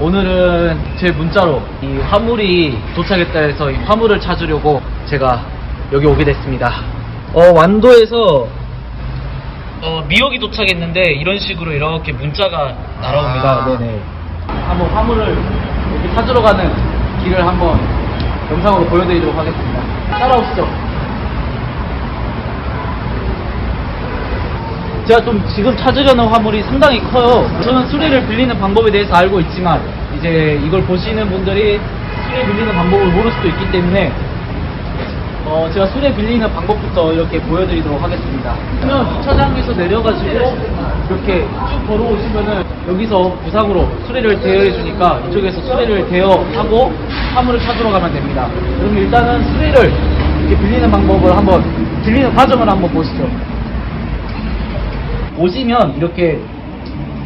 오늘은 제 문자로 이 화물이 도착했다 해서 이 화물을 찾으려고 제가 여기 오게 됐습니다. 어, 완도에서 어, 미역이 도착했는데 이런 식으로 이렇게 문자가 날아옵니다. 아. 네네. 한번 화물을 이렇게 찾으러 가는 길을 한번 영상으로 보여드리도록 하겠습니다. 따라오시죠. 제가 좀 지금 찾으려는 화물이 상당히 커요. 저는 수레를 빌리는 방법에 대해서 알고 있지만 이제 이걸 보시는 분들이 수레 빌리는 방법을 모를 수도 있기 때문에 어, 제가 수레 빌리는 방법부터 이렇게 보여드리도록 하겠습니다. 그러면 주차장에서 내려가지고 이렇게 쭉 걸어오시면은 여기서 부상으로 수레를 대여해 주니까 이쪽에서 수레를 대여하고 화물을 찾으러 가면 됩니다. 그럼 일단은 수레를 이렇게 빌리는 방법을 한번 빌리는 과정을 한번 보시죠. 오시면 이렇게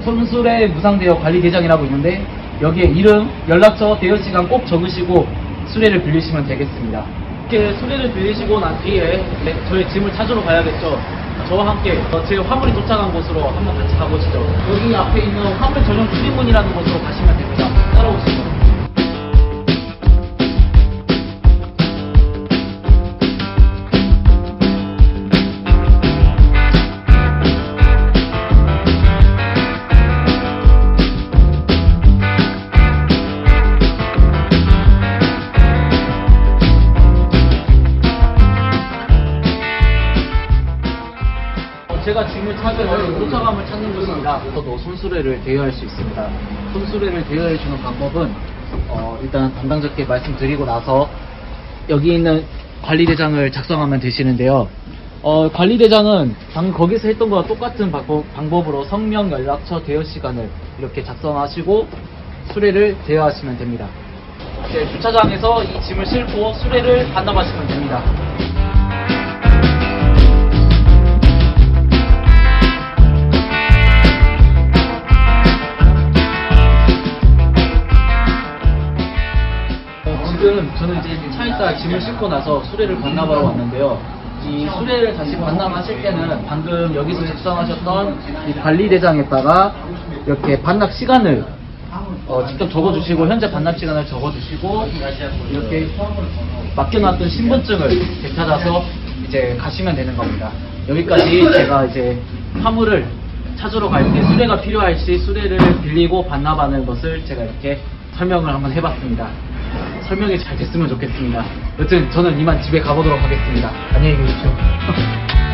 손수레 무상대여 관리대장이라고 있는데 여기에 이름, 연락처, 대여 시간 꼭 적으시고 수레를 빌리시면 되겠습니다. 이렇게 수레를 빌리시고 난 뒤에 네, 저희 짐을 찾으러 가야겠죠. 저와 함께 어, 제 화물이 도착한 곳으로 한번 같이 가보시죠. 여기 앞에 있는 화물 전용 출입문이라는 곳으로 가시면 됩니다. 따라오시죠. 어, 제가 짐을 찾은 도서관을 찾는 곳입니다. 저도 손수레를 대여할 수 있습니다. 손수레를 대여해 주는 방법은 어, 일단 담당자께 말씀드리고 나서 여기 있는 관리대장을 작성하면 되시는데요. 어, 관리대장은 방 거기서 했던 거와 똑같은 방법, 방법 으로 성명, 연락처, 대여 시간을 이렇게 작성하시고 수레를 대여하시면 됩니다. 이제 주차장에서 이 짐을 싣고 수레를 반납하시면 됩니다. 이제 차에다 짐을 싣고 나서 수레를 반납하러 왔는데요. 이 수레를 다시 반납하실 때는 방금 여기서 작성하셨던 이 관리대장에다가 이렇게 반납 시간을 어, 직접 적어주시고 현재 반납 시간을 적어주시고 이렇게 맡겨놨던 신분증을 되찾아서 이제 가시면 되는 겁니다. 여기까지 제가 이제 화물을 찾으러 갈 때 수레가 필요할 시 수레를 빌리고 반납하는 것을 제가 이렇게 설명을 한번 해봤습니다. 설명이 잘 됐으면 좋겠습니다. 여튼 저는 이만 집에 가보도록 하겠습니다. 안녕히 계십시오.